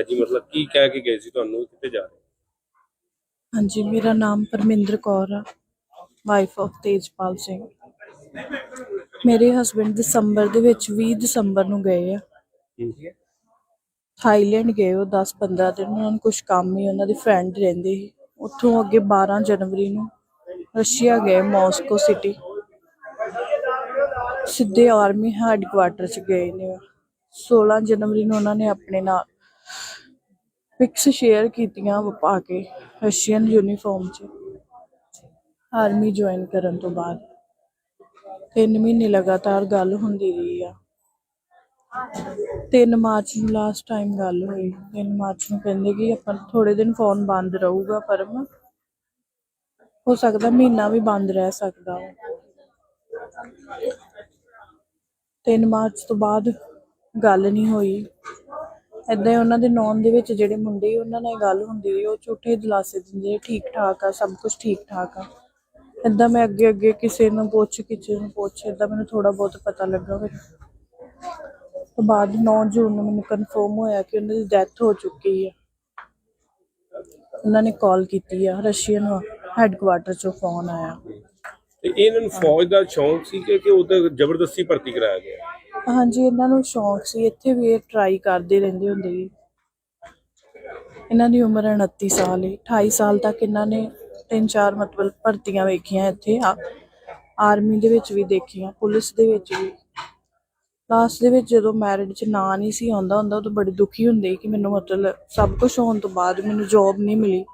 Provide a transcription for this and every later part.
ਹੈ ਜੀ? ਮਤਲਬ ਕੀ ਕਹਿ ਕੇ ਗਏ ਸੀ ਤੁਹਾਨੂੰ? ਕਿੱਥੇ ਜਾ ਰਹੇ ਹਾਂਜੀ ਮੇਰਾ ਨਾਮ ਪਰਮਿੰਦਰ ਕੌਰ ਆ। Wife of Tejpal Singh. ਮੇਰੇ ਹਸਬੰਡ ਦਸੰਬਰ ਦੇ ਵਿੱਚ 20 ਦਸੰਬਰ ਨੂੰ ਗਏ ਆ। ਹੂੰ। ਥਾਈਲੈਂਡ ਗਏ ਉਹ 10-15 ਦਿਨ। ਉਹਨਾਂ ਨੂੰ ਕੁਝ ਕੰਮ ਹੀ ਉਹਨਾਂ ਦੇ ਫਰੈਂਡ ਰਹਿੰਦੇ ਸੀ। ਉੱਥੋਂ ਅੱਗੇ 12 ਜਨਵਰੀ ਨੂੰ ਰਸ਼ੀਆ ਗਏ ਮਾਸਕੋ ਸਿਟੀ। ਸਿੱਧੇ ਆਰਮੀ ਹੈੱਡਕੁਆਟਰ ਚ ਗਏ ਨੇ 16 ਜਨਵਰੀ ਨੂੰ ਉਹਨਾਂ ਨੇ ਆਪਣੇ ਨਾਲ ਪਿਕਸ ਸ਼ੇਅਰ ਕੀਤੀਆਂ ਪਾ ਕੇ ਰਸ਼ੀਅਨ ਯੂਨੀਫਾਰਮ 'ਚ। ਆਰਮੀ ਜੁਆਇਨ ਕਰਨ ਤੋਂ ਬਾਅਦ। ਤਿੰਨ ਮਹੀਨੇ ਲਗਾਤਾਰ ਗੱਲ ਹੁੰਦੀ ਰਹੀ ਆ। 3 ਮਾਰਚ ਨੂੰ ਲਾਸਟ ਟਾਈਮ ਗੱਲ ਹੋਈ। 3 ਮਾਰਚ ਨੂੰ ਕਹਿੰਦੇ ਕਿ ਆਪਾਂ ਥੋੜੇ ਦਿਨ ਫੋਨ ਬੰਦ ਰਹੂਗਾ ਪਰ ਹੋ ਸਕਦਾ ਮਹੀਨਾ ਵੀ ਬੰਦ ਰਹਿ ਸਕਦਾ ਵਾ। 3 ਮਾਰਚ ਤੋਂ ਬਾਅਦ ਗੱਲ ਨਹੀਂ ਹੋਈ। ਏਦਾਂ ਹੀ ਉਹਨਾਂ ਦੇ ਨੌਨ ਦੇ ਵਿੱਚ ਜਿਹੜੇ ਮੁੰਡੇ ਉਹਨਾਂ ਨਾਲ ਗੱਲ ਹੁੰਦੀ ਰਹੀ ਉਹ ਝੂਠੇ ਦਿਲਾਸੇ ਦਿੰਦੇ ਠੀਕ ਠਾਕ ਆ, ਸਭ ਕੁਝ ਠੀਕ ਠਾਕ ਆ। ਏਦਾਂ ਮੈਂ ਅੱਗੇ ਅੱਗੇ ਕਿਸੇ ਨੂੰ ਪੁੱਛ, ਕਿਸੇ ਨੂੰ ਪੁੱਛ, ਏਦਾਂ ਮੈਨੂੰ ਥੋੜਾ ਬਹੁਤ ਪਤਾ ਲੱਗਾ ਫਿਰ। ਤੋਂ ਬਾਅਦ 9 ਜੂਨ ਨੂੰ ਮੈਨੂੰ ਕਨਫਰਮ ਹੋਇਆ ਕਿ ਉਹਨਾਂ ਦੀ ਡੈਥ ਹੋ ਚੁੱਕੀ ਹੈ ਉਹਨਾਂ ਨੇ ਕਾਲ ਕੀਤੀ ਆ, ਰਸ਼ੀਅਨ ਹੈੱਡਕੁਆਟਰ ਚੋਂ ਫੋਨ ਆਇਆ। ਤੇ ਇਹਨਾਂ ਨੂੰ ਫੌਜ ਦਾ ਸ਼ੌਂਕ ਸੀ ਕਿ ਕਿ ਉਹਦਾ ਜ਼ਬਰਦਸਤੀ ਭਰਤੀ ਕਰਾਇਆ ਗਿਆ? ਹਾਂਜੀ, ਇਹਨਾਂ ਨੂੰ ਸ਼ੌਂਕ ਸੀ, ਇੱਥੇ ਵੀ ਇਹ ਟਰਾਈ ਕਰਦੇ ਰਹਿੰਦੇ ਹੁੰਦੇ ਸੀ। ਇਹਨਾਂ ਦੀ ਉਮਰ 29 ਸਾਲ ਹੈ 28 ਸਾਲ ਤੱਕ ਇਹਨਾਂ ਨੇ ਤਿੰਨ ਚਾਰ ਮਤਲਬ ਭਰਤੀਆਂ ਵੇਖੀਆਂ ਇੱਥੇ, ਆ ਆਰਮੀ ਦੇ ਵਿੱਚ ਵੀ ਦੇਖੀਆਂ, ਪੁਲਿਸ ਦੇ ਵਿੱਚ ਵੀ। ਲਾਸਟ ਦੇ ਵਿੱਚ ਜਦੋਂ ਮੈਰਿਡ ਚ ਨਾਂ ਨਹੀਂ ਸੀ ਆਉਂਦਾ ਹੁੰਦਾ, ਉਦੋਂ ਬੜੀ ਦੁਖੀ ਹੁੰਦੇ ਕਿ ਮੈਨੂੰ ਮਤਲਬ ਸਭ ਕੁਝ ਹੋਣ ਤੋਂ ਬਾਅਦ ਮੈਨੂੰ ਜੌਬ ਨਹੀਂ ਮਿਲੀ,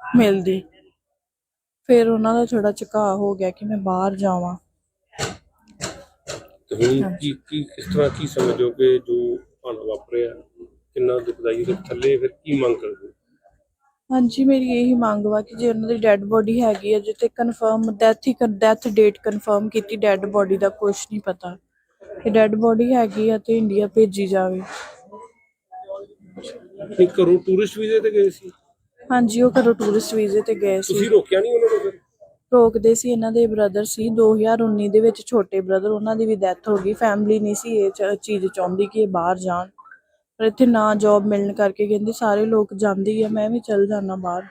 ਮਿਲਦੀ। ਫਿਰ ਉਹਨਾਂ ਦਾ ਥੋੜਾ ਝੁਕਾਅ ਹੋ ਗਿਆ ਕਿ ਮੈਂ ਬਾਹਰ ਜਾਵਾਂ। ਤੇ ਹੁਣ ਕੀ ਕੀ ਕਿਸ ਤਰ੍ਹਾਂ ਕੀ ਸਮਝੋ ਕਿ ਜੋ ਤੁਹਾਨੂੰ ਵਾਪਰਿਆ? ਕਿੰਨਾ ਦੁਖਦਾਈ ਤੇ ਥੱਲੇ ਫਿਰ ਕੀ ਮੰਗ ਕਰਦੇ? ਹੋ? ਹਾਂਜੀ ਮੇਰੀ ਇਹੀ ਮੰਗ ਵਾ ਕਿ ਜੇ ਉਹਨਾਂ ਦੀ ਡੈੱਡ ਬੋਡੀ ਹੈਗੀ ਹੈ ਜਿੱਤੇ ਕਨਫਰਮ ਡੈਥ ਹੀ ਡੈਥ ਡੇਟ ਕਨਫਰਮ ਕੀਤੀ ਡੈੱਡ ਬੋਡੀ ਦਾ ਕੁਝ ਨਹੀਂ ਪਤਾ। ਕਿ ਡੈੱਡ ਬੋਡੀ ਹੈਗੀ ਆ ਤੇ ਇੰਡੀਆ ਭੇਜੀ ਜਾਵੇ। ਨਹੀਂ ਘਰੋਂ ਟੂਰਿਸਟ ਵੀਜ਼ੇ ਤੇ ਗਏ ਸੀ? ਹਾਂਜੀ ਉਹ ਘਰੋਂ ਟੂਰਿਸਟ ਵੀਜ਼ੇ ਤੇ ਗਏ ਸੀ। ਤੁਸੀਂ ਰੋਕਿਆ ਨਹੀਂ ਉਹਨਾਂ ਨੂੰ ਫਿਰ? ਰੋਕਦੇ ਸੀ ਇਹਨਾਂ ਦੇ ਬ੍ਰਦਰ ਸੀ। 2019 ਦੇ ਵਿੱਚ ਛੋਟੇ ਬ੍ਰਦਰ ਉਹਨਾਂ ਦੀ ਵੀ ਡੈਥ ਹੋ ਗਈ। ਫੈਮਿਲੀ ਨਹੀਂ ਸੀ ਇਹ ਚੀਜ਼ ਚਾਹੁੰਦੀ ਕਿ ਇਹ ਬਾਹਰ ਜਾਣ। ਪਰ ਇੱਥੇ ਨਾ ਜੌਬ ਮਿਲਣ ਕਰਕੇ ਕਹਿੰਦੇ ਸਾਰੇ ਲੋਕ ਜਾਂਦੇ ਆ, ਮੈਂ ਵੀ ਚੱਲ ਜਾਣਾ ਬਾਹਰ।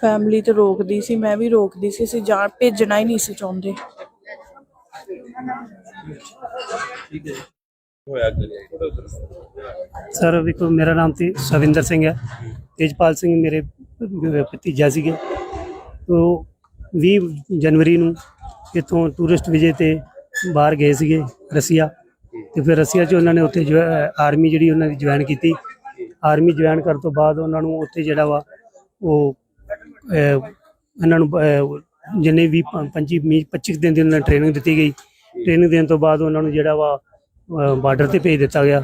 ਫੈਮਿਲੀ ਤੇ ਰੋਕਦੀ ਸੀ, ਮੈਂ ਵੀ ਰੋਕਦੀ ਸੀ। ਅਸੀਂ ਜਾਣ ਭੇਜਣਾ ਹੀ ਨਹੀਂ ਸੀ ਚਾਹੁੰਦੇ। ਸਰ ਵੇਖੋ, ਮੇਰਾ ਨਾਮ ਤੇ ਸਵਿੰਦਰ ਸਿੰਘ ਹੈ। ਤੇਜਪਾਲ ਸਿੰਘ ਮੇਰੇ ਭਤੀਜਾ ਸੀਗੇ। ਉਹ 20 ਜਨਵਰੀ ਨੂੰ ਇੱਥੋਂ ਟੂਰਿਸਟ ਵਿਜੇ ਤੇ ਬਾਹਰ ਗਏ ਸੀਗੇ ਰਸੀਆ ਤੇ ਫਿਰ ਰਸੀਆ 'ਚ ਉਹਨਾਂ ਨੇ ਉੱਥੇ ਜੋ ਆਰਮੀ ਜਿਹੜੀ ਉਹਨਾਂ ਦੀ ਜੁਆਇਨ ਕੀਤੀ। ਆਰਮੀ ਜੁਆਇਨ ਕਰਨ ਤੋਂ ਬਾਅਦ ਉਹਨਾਂ ਨੂੰ ਉੱਥੇ ਜਿਹੜਾ ਵਾ ਉਹ ਇਹਨਾਂ ਨੂੰ ਅਹ, ਜਿੰਨੇ ਵੀ 25 25 ਦਿਨ ਦੀ ਉਹਨਾਂ ਨੂੰ ਟ੍ਰੇਨਿੰਗ ਦਿੱਤੀ ਗਈ। ਟ੍ਰੇਨਿੰਗ ਦੇਣ ਤੋਂ ਬਾਅਦ ਉਹਨਾਂ ਨੂੰ ਜਿਹੜਾ ਵਾ ਬਾਰਡਰ ਤੇ ਭੇਜ ਦਿੱਤਾ ਗਿਆ।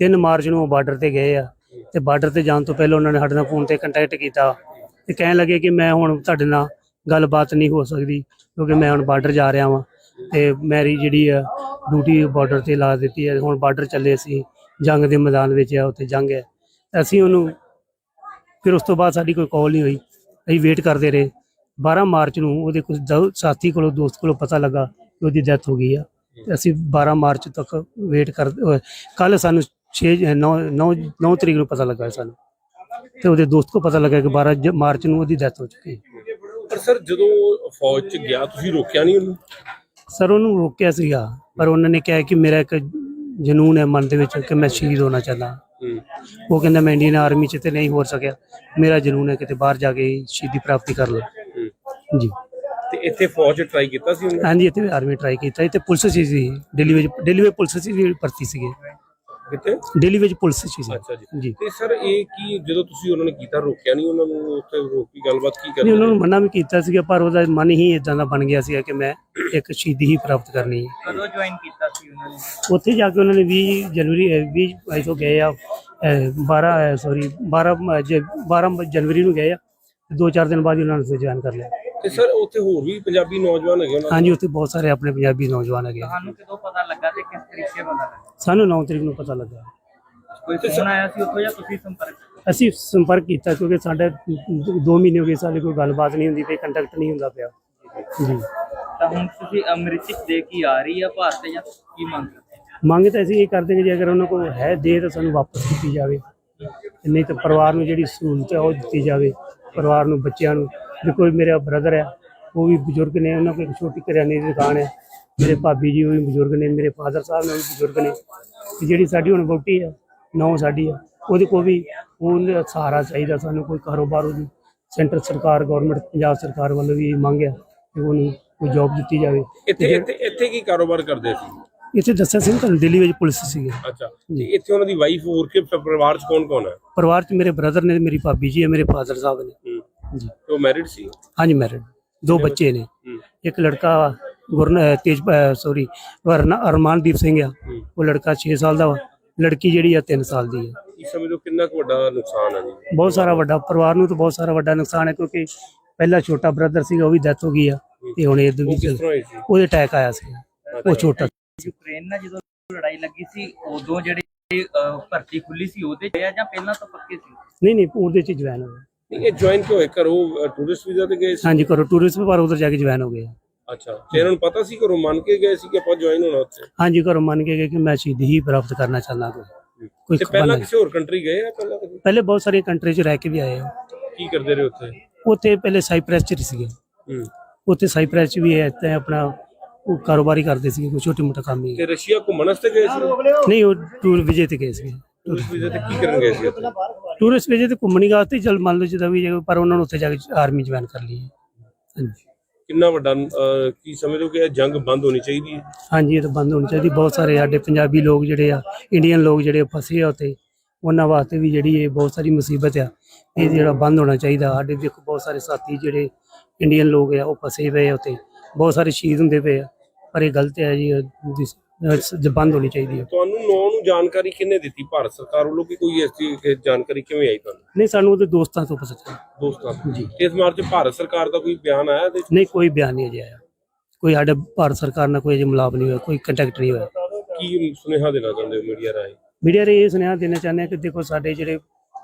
3 ਮਾਰਚ ਨੂੰ ਉਹ ਬਾਰਡਰ ਤੇ ਗਏ ਆ। ਤੇ ਬਾਰਡਰ ਤੇ ਜਾਣ ਤੋਂ ਪਹਿਲਾਂ ਉਹਨਾਂ ਨੇ ਸਾਡੇ ਨਾਲ ਫੋਨ ਤੇ ਕੰਟੈਕਟ ਕੀਤਾ। ਤੇ ਕਹਿਣ ਲੱਗੇ ਕਿ ਮੈਂ ਹੁਣ ਤੁਹਾਡੇ ਨਾਲ ਗੱਲਬਾਤ ਨਹੀਂ ਹੋ ਸਕਦੀ, ਕਿਉਂਕਿ ਮੈਂ ਹੁਣ ਬਾਰਡਰ ਜਾ ਰਿਹਾ ਵਾਂ ਤੇ ਮੇਰੀ ਜਿਹੜੀ ਆ ਡਿਊਟੀ ਬਾਰਡਰ ਤੇ ਲਾ ਦਿੱਤੀ ਹੈ। ਹੁਣ ਬਾਰਡਰ ਚੱਲੇ ਅਸੀਂ, ਜੰਗ ਦੇ ਮੈਦਾਨ ਵਿੱਚ ਆ, ਉੱਥੇ ਜੰਗ ਹੈ। ਅਸੀਂ ਉਹਨੂੰ ਫਿਰ ਉਸ ਤੋਂ ਬਾਅਦ ਸਾਡੀ ਕੋਈ ਕਾਲ ਨਹੀਂ ਹੋਈ। ਅਸੀਂ ਵੇਟ ਕਰਦੇ ਰਹੇ। 12 ਮਾਰਚ ਨੂੰ ਉਹਦੇ ਕੁਝ ਦੋ- ਸਾਥੀ ਕੋਲੋਂ, ਦੋਸਤ ਕੋਲੋਂ ਪਤਾ ਲੱਗਾ ਕਿ ਉਹਦੀ ਡੈਥ ਹੋ ਗਈ ਆ। ਤੇ ਅਸੀਂ 12 ਮਾਰਚ ਤੱਕ ਵੇਟ ਕਰ ਕੱਲ ਸਾਨੂੰ 6 9 9 9 ਤਰੀਕ ਨੂੰ ਪਤਾ ਲੱਗਾ ਸਾਨੂੰ। ਤੇ ਉਹਦੇ ਦੋਸਤ ਕੋ ਪਤਾ ਲੱਗਾ ਕਿ 12 ਜ- ਮਾਰਚ ਨੂੰ ਉਹਦੀ ਡੈਥ ਹੋ ਚੁੱਕੀ ਹੈ। ਪਰ ਸਰ ਜਦੋਂ ਫੌਜ ਚ ਗਿਆ ਤੁਸੀਂ ਰੋਕਿਆ ਨਹੀਂ ਉਹਨੂੰ? ਸਰ ਉਹਨੂੰ ਰੋਕਿਆ ਸੀਗਾ ਪਰ ਉਹਨਾਂ ਨੇ ਕਿਹਾ ਕਿ ਮੇਰਾ ਇੱਕ ਜਨੂਨ ਹੈ ਮਨ ਦੇ ਵਿੱਚ ਕਿ ਮੈਂ ਸ਼ਹੀਦ ਹੋਣਾ ਚਾਹੁੰਦਾ। ਉਹ ਕਹਿੰਦਾ ਮੈਂ ਇੰਡੀਅਨ ਆਰਮੀ 'ਚ ਤੇ ਨਹੀਂ ਹੋ ਸਕਿਆ। ਮੇਰਾ ਜਨੂਨ ਹੈ ਕਿਤੇ ਬਾਹਰ ਜਾ ਕੇ ਸ਼ਹੀਦੀ ਪ੍ਰਾਪਤੀ ਕਰ ਲਾਂ। ਜੀ। ਤੇ ਇੱਥੇ ਫੌਜ ਟਰਾਈ ਕੀਤਾ ਸੀ ਉਹਨੇ? ਹਾਂਜੀ ਇੱਥੇ ਆਰਮੀ ਟਰਾਈ ਕੀਤਾ। ਇੱਥੇ ਪੁਲਿਸ ਸੀ ਦਿੱਲੀ ਵਿੱਚ ਦਿੱਲੀ ਵਿੱਚ ਪੁਲਿਸ ਵੀ ਭਰਤੀ ਸੀਗੇ। ਕਿੱਥੇ? ਦਿੱਲੀ ਵਿੱਚ ਪੁਲਿਸ 'ਚ ਸੀ। ਅੱਛਾ ਜੀ। ਜੀ। ਤੇ ਸਰ ਇਹ ਕੀ ਜਦੋਂ ਤੁਸੀਂ ਉਹਨਾਂ ਨੇ ਕੀਤਾ ਰੋਕਿਆ ਨਹੀਂ ਉਹਨਾਂ ਨੂੰ? ਉੱਥੇ ਰੋਕ ਗੱਲਬਾਤ ਕੀ ਨਹੀਂ ਕਰਨੀ ਉਹਨਾਂ ਨੂੰ ਮਨਾ ਵੀ ਕੀਤਾ ਸੀਗਾ ਪਰ ਉਹਦਾ ਮਨ ਹੀ ਇਦਾਂ ਦਾ ਬਣ ਗਿਆ ਸੀਗਾ ਕਿ ਮੈਂ ਇੱਕ ਸ਼ਹੀਦੀ ਹੀ ਪ੍ਰਾਪਤ ਕਰਨੀ ਹੈ। ਕਦੋਂ ਜੁਆਇਨ ਕੀਤਾ ਸੀ ਉਹਨਾਂ ਨੇ? ਉੱਥੇ ਜਾ ਕੇ ਉਹਨਾਂ ਨੇ 20 ਜਨਵਰੀ ਅਹ 20 ਬਾਈ ਤੋਂ ਗਏ ਆ ਅਹ 12 ਸੌਰੀ 12 ਮ- ਜ- 12 ਜਨਵਰੀ ਨੂੰ ਗਏ ਆ ਤੇ ਦੋ ਚਾਰ ਦਿਨ ਬਾਅਦ ਹੀ ਉਹਨਾਂ ਨੇ ਜੁਆਇਨ ਕਰ ਲਿਆ। ਤੇ ਸਰ ਉੱਥੇ ਹੋਰ ਵੀ ਪੰਜਾਬੀ ਨੌਜਵਾਨ ਹੈਗੇ ਉਹਨਾਂ ਹਾਂਜੀ ਉੱਥੇ ਬਹੁਤ ਸਾਰੇ ਆਪਣੇ ਪੰਜਾਬੀ ਨੌਜਵਾਨ ਹੈਗੇ ਆ। ਤੁਹਾਨੂੰ ਕਦੋਂ ਪਤਾ ਲੱਗਾ ਤੇ ਕਿਸ ਤਰੀਕੇ ਪਤਾ ਲੱਗਾ? ਸਾਨੂੰ 9 ਤਰੀਕ ਨੂੰ ਪਤਾ ਲੱਗਾ। ਕੋਈ ਫੋਨ ਆਇਆ ਸੀ ਉੱਥੋਂ ਜਾਂ ਤੁਸੀਂ ਸੰਪਰਕ ਅਸੀਂ ਸੰਪਰਕ ਕੀਤਾ ਕਿਉਂਕਿ ਸਾਡੇ 2 ਮਹੀਨੇ ਹੋ ਗਏ ਸਾਡੇ ਕੋਈ ਗੱਲਬਾਤ ਨਹੀਂ ਹੁੰਦੀ ਪਈ ਕੰਟੈਕਟ ਨਹੀਂ ਹੁੰਦਾ ਪਿਆ। ਜੀ। ਤਾਂ ਹੁਣ ਤੁਸੀਂ ਅੰਮ੍ਰਿਤਿਕ ਦੇ ਕੀ ਆ ਰਹੀ ਆ ਭਾਰਤ ਜਾਂ ਕੀ ਮੰਗ ਮੰਗ ਤਾਂ ਅਸੀਂ ਇਹ ਕਰਦੇ ਕਿ ਜੇ ਅਗਰ ਉਹਨਾਂ ਕੋਲ ਹੈ ਦੇ ਤਾਂ ਸਾਨੂੰ ਵਾਪਸ ਦਿੱਤੀ ਜਾਵੇ। ਨਹੀਂ ਤਾਂ ਪਰਿਵਾਰ ਨੂੰ ਜਿਹੜੀ ਸਹੂਲਤ ਹੈ ਉਹ ਦਿੱਤੀ ਜਾਵੇ ਪਰਿਵਾਰ ਨੂੰ ਬੱਚਿਆਂ ਨੂੰ। ਕੋਈ ਮੇਰਾ ਬ੍ਰਦਰ ਹੈ ਉਹ ਵੀ ਬਜ਼ੁਰਗ ਨੇ ਉਹਨਾਂ ਕੋਲ ਇੱਕ ਛੋਟੀ ਕਰਿਆਨੇ ਦੀ ਦੁਕਾਨ ਹੈ। ਮੇਰੇ ਭਾਬੀ ਜੀ ਉਹ ਵੀ ਬਜ਼ੁਰਗ ਨੇ ਮੇਰੇ ਫਾਦਰ ਸਾਹਿਬ ਨੇ ਉਹ ਵੀ ਬਜ਼ੁਰਗ ਨੇ। ਤੇ ਜਿਹੜੀ ਸਾਡੀ ਹੁਣ ਵਹੁਟੀ ਹੈ ਨੌ ਸਾਡੀ ਆ ਉਹਦੇ ਕੋਲ ਵੀ ਉਹਦਾ ਸਹਾਰਾ ਚਾਹੀਦਾ ਸਾਨੂੰ ਕੋਈ ਕਾਰੋਬਾਰ ਉਹਦੀ ਸੈਂਟਰ ਸਰਕਾਰ ਗਵਰਨਮੈਂਟ ਪੰਜਾਬ ਸਰਕਾਰ ਵੱਲੋਂ ਵੀ ਮੰਗ ਹੈ ਕਿ ਉਹਨੂੰ ਕੋਈ ਜੌਬ ਦਿੱਤੀ ਜਾਵੇ। ਇੱਥੇ ਇੱਥੇ ਇੱਥੇ ਕੀ ਕਾਰੋਬਾਰ ਕਰਦੇ ਸੀ? ਇੱਥੇ ਦੱਸਿਆ ਸੀ ਤੁਹਾਨੂੰ ਦਿੱਲੀ ਵਿੱਚ ਪੁਲਿਸ ਸੀਗੇ। ਅੱਛਾ ਤੇ ਇੱਥੇ ਉਹਨਾਂ ਦੀ ਵਾਈਫ ਹੋਰ ਕੇ ਪਰਿਵਾਰ ਚ ਕੌਣ ਕੌਣ ਹੈ? ਪਰਿਵਾਰ 'ਚ ਮੇਰੇ ਬ੍ਰਦਰ ਨੇ ਮੇਰੀ ਭਾਬੀ ਜੀ ਹੈ ਮੇਰੇ ਫਾਦਰ ਸਾਹਿਬ ਨੇ। ਹੂੰ। ਜੀ। ਉਹ ਮੈਰਿਡ ਸੀ ਹਾਂਜੀ ਮੈਰਿਡ ਦੋ ਬੱਚੇ ਨੇ। ਇੱਕ ਲੜਕਾ ਗੁਰਨ ਤੇਜ ਸੌਰੀ ਅਰਮਾਨਦੀਪ ਸਿੰਘ ਆ। ਉਹ ਲੜਕਾ 6 ਸਾਲ ਦਾ ਵਾ ਲੜਕੀ ਜਿਹੜੀ ਆ 3 ਸਾਲ ਦੀ ਹੈ ਇਸ ਸਮੇਂ ਤੋਂ ਕਿੰਨਾ ਕੁ ਵੱਡਾ ਨੁਕਸਾਨ ਹੈ ਜੀ ਬਹੁਤ ਸਾਰਾ ਵੱਡਾ ਪਰਿਵਾਰ ਨੂੰ ਤਾਂ ਬਹੁਤ ਸਾਰਾ ਵੱਡਾ ਨੁਕਸਾਨ ਹੈ ਕਿਉਂਕਿ ਪਹਿਲਾ ਛੋਟਾ ਬ੍ਰਦਰ ਸੀਗਾ ਉਹ ਵੀ ਡੈਥ ਹੋ ਗਈ ਆ ਤੇ ਹੁਣ ਇਹ ਦੂਜੀ ਉਹਦੇ ਅਟੈਕ ਆਇਆ ਸੀ ਉਹ ਛੋਟਾ ਯੂਕਰੇਨ ਨਾਲ ਜਦੋਂ ਲੜਾਈ ਲੱਗੀ ਸੀ ਉਦੋਂ ਜਿਹੜੀ ਭਰਤੀ ਖੁੱਲੀ ਸੀ ਉਹਦੇ ਆ ਜਾਂ ਪਹਿਲਾਂ ਤੋਂ ਪੱਕੇ ਸੀ ਨਹੀਂ ਨਹੀਂ ਉਹਦੇ 'ਚ ਜੁਆਇਨ ਹੋ ਨਹੀਂ, ਇਹ ਜੁਆਇਨ ਕਿਉਂ ਹੋਏ? ਘਰੋਂ ਟੂਰਿਸਟ ਵੀਜ਼ਾ ਤੇ ਗਏ ਸੀ? ਹਾਂਜੀ ਕਰੋ ਟੂਰਿਸਟ ਪਰ ਉਧਰ ਜਾ ਕੇ ਜੁਆਇਨ ਹੋ ਗਏ। ਅੱਛਾ ਤੇ ਇਹਨਾਂ ਨੂੰ ਪਤਾ ਸੀ ਘਰੋਂ ਮੰਨ ਕੇ ਗਏ ਸੀ ਕਿ ਆਪਾਂ ਜੁਆਇਨ ਹੋਣਾ ਉੱਥੇ? ਹਾਂਜੀ ਘਰੋਂ ਮੰਨ ਕੇ ਗਏ ਕਿ ਮੈਂ ਸ਼ਹੀਦੀ ਹੀ ਪ੍ਰਾਪਤ ਕਰਨਾ ਚਾਹੁੰਦਾ ਕੋਈ ਕੋਈ ਤੇ ਪਹਿਲਾਂ। ਕਿਸੇ ਹੋਰ ਕੰਟਰੀ ਗਏ ਆ ਪਹਿਲਾਂ ਕਦੇ? ਪਹਿਲੇ ਬਹੁਤ ਸਾਰੀਆਂ ਕੰਟਰੀ 'ਚ ਰਹਿ ਕੇ ਵੀ ਆਏ ਆ। ਕੀ ਕਰਦੇ ਰਹੇ ਉੱਥੇ? ਉੱਥੇ ਪਹਿਲੇ ਸਾਈਪ੍ਰੈਸ 'ਚ ਸੀਗੇ। ਹੂੰ। ਉੱਥੇ ਸਾਈਪ੍ਰੈਸ 'ਚ ਵੀ ਹੈ ਤੇ ਆਪਣਾ ਉਹ ਕਾਰੋਬਾਰੀ ਕਰਦੇ ਸੀਗੇ ਕੋਈ ਛੋਟੀ ਮੋਟਾ ਕੰਮ ਹੀ। ਤੇ ਰਸ਼ੀਆ ਘੁੰਮਣ ਵਾਸਤੇ ਗਏ ਸੀ? ਨਹੀਂ ਉਹ ਟੂਰ ਵਿਜੇ ਤੇ ਗਏ ਸੀਗੇ। ਟੂਰਿਸਟ ਵੀਜ਼ਾ ਤੇ ਕੀ ਕਰਨ ਗਏ ਸੀ ਉੱਥੇ? ਟੂਰਿਸਟ ਵਿਜੇ ਤੇ ਘੁੰਮਣੀ ਵਾਸਤੇ ਚਲ ਮੰਨ ਲਓ ਜਿੱਦਾਂ ਵੀ ਜੇ ਪਰ ਉਹਨਾਂ ਨੂੰ ਉੱਥੇ ਜਾ ਕੇ ਆਰਮੀ ਜੁਆਇਨ ਕਰ ਲਈ ਹੈ। ਹਾਂਜੀ। ਕਿੰਨਾ ਵੱਡਾ ਅਹ, ਕੀ ਸਮਝੋ ਕਿ ਇਹ ਜੰਗ ਬੰਦ ਹੋਣੀ ਚਾਹੀਦੀ ਹੈ? ਹਾਂਜੀ ਇਹ ਤਾਂ ਬੰਦ ਹੋਣੀ ਚਾਹੀਦੀ। ਬਹੁਤ ਸਾਰੇ ਸਾਡੇ ਪੰਜਾਬੀ ਲੋਕ ਜਿਹੜੇ ਆ ਇੰਡੀਅਨ ਲੋਕ ਜਿਹੜੇ ਫਸੇ ਆ ਉੱਥੇ ਉਹਨਾਂ ਵਾਸਤੇ ਵੀ ਜਿਹੜੀ ਇਹ ਬਹੁਤ ਸਾਰੀ ਮੁਸੀਬਤ ਆ ਇਹ ਜਿਹੜਾ ਬੰਦ ਹੋਣਾ ਚਾਹੀਦਾ। ਸਾਡੇ ਦੇਖੋ ਬਹੁਤ ਸਾਰੇ ਸਾਥੀ ਜਿਹੜੇ ਇੰਡੀਅਨ ਲੋਕ ਆ ਉਹ ਫਸੇ ਪਏ ਆ ਉੱਥੇ। ਬਹੁਤ ਸਾਰੇ ਸ਼ਹੀਦ ਹੁੰਦੇ ਪਏ ਆ ਪਰ ਇਹ ਗਲਤ ਹੈ ਜੀ ਇਹ ਦਿਸ- ਇਹ ਜੇ ਬੰਦ ਹੋਣੀ ਚਾਹੀਦੀ ਹੈ। ਤੁਹਾਨੂੰ ਨੌ ਨੂੰ ਜਾਣਕਾਰੀ ਕਿੰਨੇ ਦਿੱਤੀ? ਭਾਰਤ ਸਰਕਾਰ ਵੱਲੋਂ ਕਿ ਕੋਈ ਐਸੀ ਕਿ ਜਾਣਕਾਰੀ ਕਿਵੇਂ ਆਈ ਤੁਹਾਨੂੰ? ਨਹੀਂ ਸਾਨੂੰ ਉਹਦੇ ਦੋਸਤਾਂ ਤੋਂ ਪਤਾ ਚੱਲਿਆ। ਦੋਸਤਾਂ ਤੋਂ? ਜੀ। ਇਸ ਮਾਰਚ ਭਾਰਤ ਸਰਕਾਰ ਦਾ ਕੋਈ ਬਿਆਨ ਆਇਆ 'ਚ? ਨਹੀਂ ਕੋਈ ਬਿਆਨ ਨਹੀਂ ਅਜੇ ਆਇਆ। ਕੋਈ ਸਾਡੇ ਭਾਰਤ ਸਰਕਾਰ ਨਾਲ ਕੋਈ ਅਜੇ ਮਿਲਾਪ ਨਹੀਂ ਹੋਇਆ ਕੋਈ ਕੰਟੈਕਟ ਨਹੀਂ ਹੋਇਆ। ਕੀ ਸੁਨੇਹਾ ਦੇਣਾ ਚਾਹੁੰਦੇ ਹੋ ਮੀਡੀਆ ਰਾਹੀਂ? ਮੀਡੀਆ ਰੇ ਇਹ ਸੁਨੇਹਾ ਦੇਣਾ ਚਾਹੁੰਦੇ ਆ ਕਿ ਦੇਖੋ ਸਾਡੇ ਜਿਹੜੇ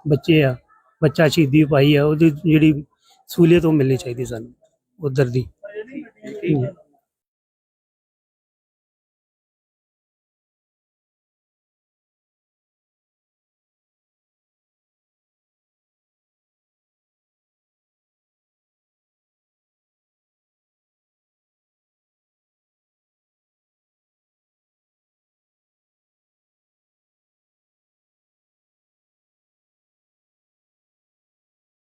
ਬੱਚੇ ਆ ਬੱਚਾ ਸ਼ਹੀਦੀ ਪਾਈ ਆ ਉਹਦੀ ਜਿਹੜੀ ਸਹੂਲੀਅਤ ਉਹ ਮਿਲਣੀ ਚਾਹੀਦੀ ਸਾਨੂੰ ਉਧਰ ਦੀ। ਠੀਕ ਹੈ।